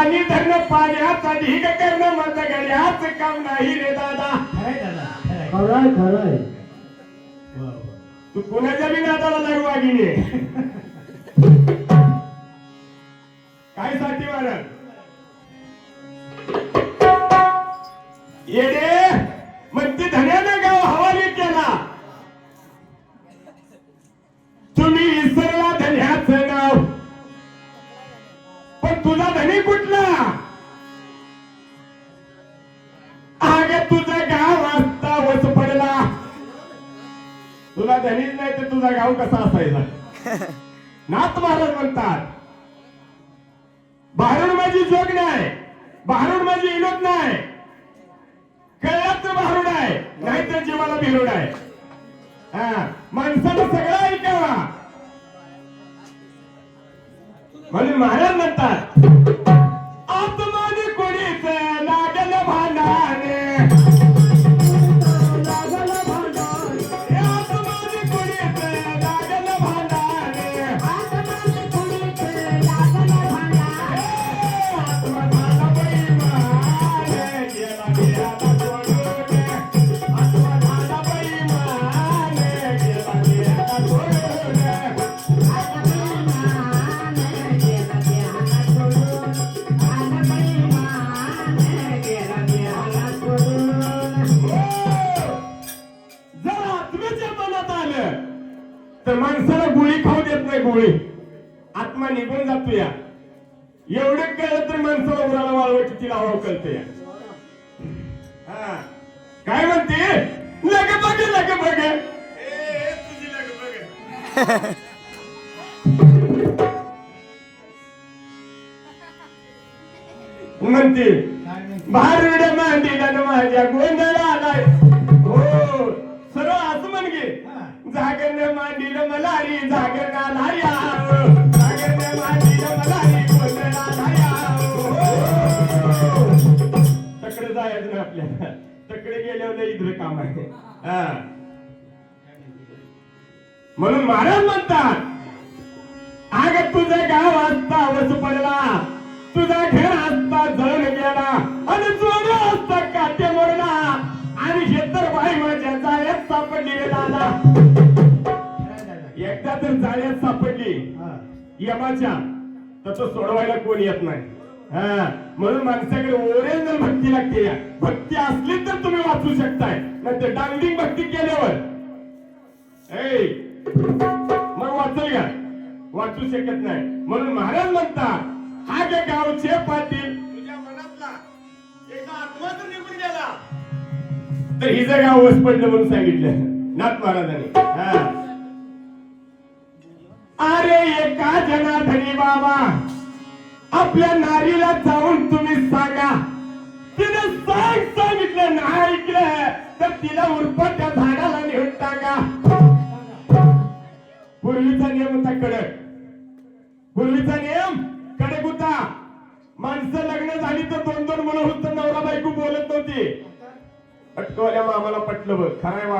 पाणी धरणं पाण्याचा ढीग करणं माझं गड्याच काम नाही रे दादा. खरंय दादा खरंय. तू कुणाच्या बी नादाला लागू वागिने काय साठी वारं येडे? तुला धनीच नाही तर तुझा गाव कसा असायचा? नाथ महाराज म्हणतात भारुड माझी जोग नाही भारुड माझी विनोद नाही. कळलं तर भारुड आहे नाहीतर जीवाला भिरुड आहे. हा माणसानं सगळं ऐकावा. म्हणून महाराज म्हणतात तर माणसाला गोळी खाऊ देत नाही गोळी. आत्मा निघून जातो या. एवढं कळलं तर माणसाला उराला वाळवं किती लावावं कळतं या. काय म्हणते? लग बघ लग बघ. तुझी लग बघ म्हणते? भारुड मांडीला माझ्या गोंधळ गे जागरण मांडील मलारी जागरण आला याव मांडील मलारी गोंधळ तकडे जायचं ना आपल्याला. तकडे गेल्यावर इथलं काम आहे. म्हणून महाराज म्हणतात आग तुझं गाव आता वस पडला. तुझा घर तर जाळ्यात सापडली. यमाच्या तसं सोडवायला कोण येत नाही. हा. म्हणून माणसाकडे ओरिजिनल भक्ती लागते. या भक्ती असली तर तुम्ही वाचू शकताय. नाही डांडिंग भक्ती केल्यावर. ए मग वाचल का? वाचू शकत नाही. म्हणून महाराज म्हणतात हा जे गावचे पाटील. तुझ्या मनातला जर निघून गेला. तर हिचं गाव वस पडलं म्हणून सांगितलं. नाथ महाराजांनी. हा. एका जनार्दनी बाबा. आपल्या नारीला जाऊन तुम्ही सांगा. तिने सांग सांगितलं नाही ऐकलं तर तिला उरपट त्या झाडाला नेऊन टाका. पूर्वीचा नियम होता कडक. पूर्वीचा नियम कडक होता. माणसं लग्न झाली तर दोन दोन मुलं होत नवरा बायको बोलत नव्हती. पटकवल्या मामाला पटलं बघ. खराय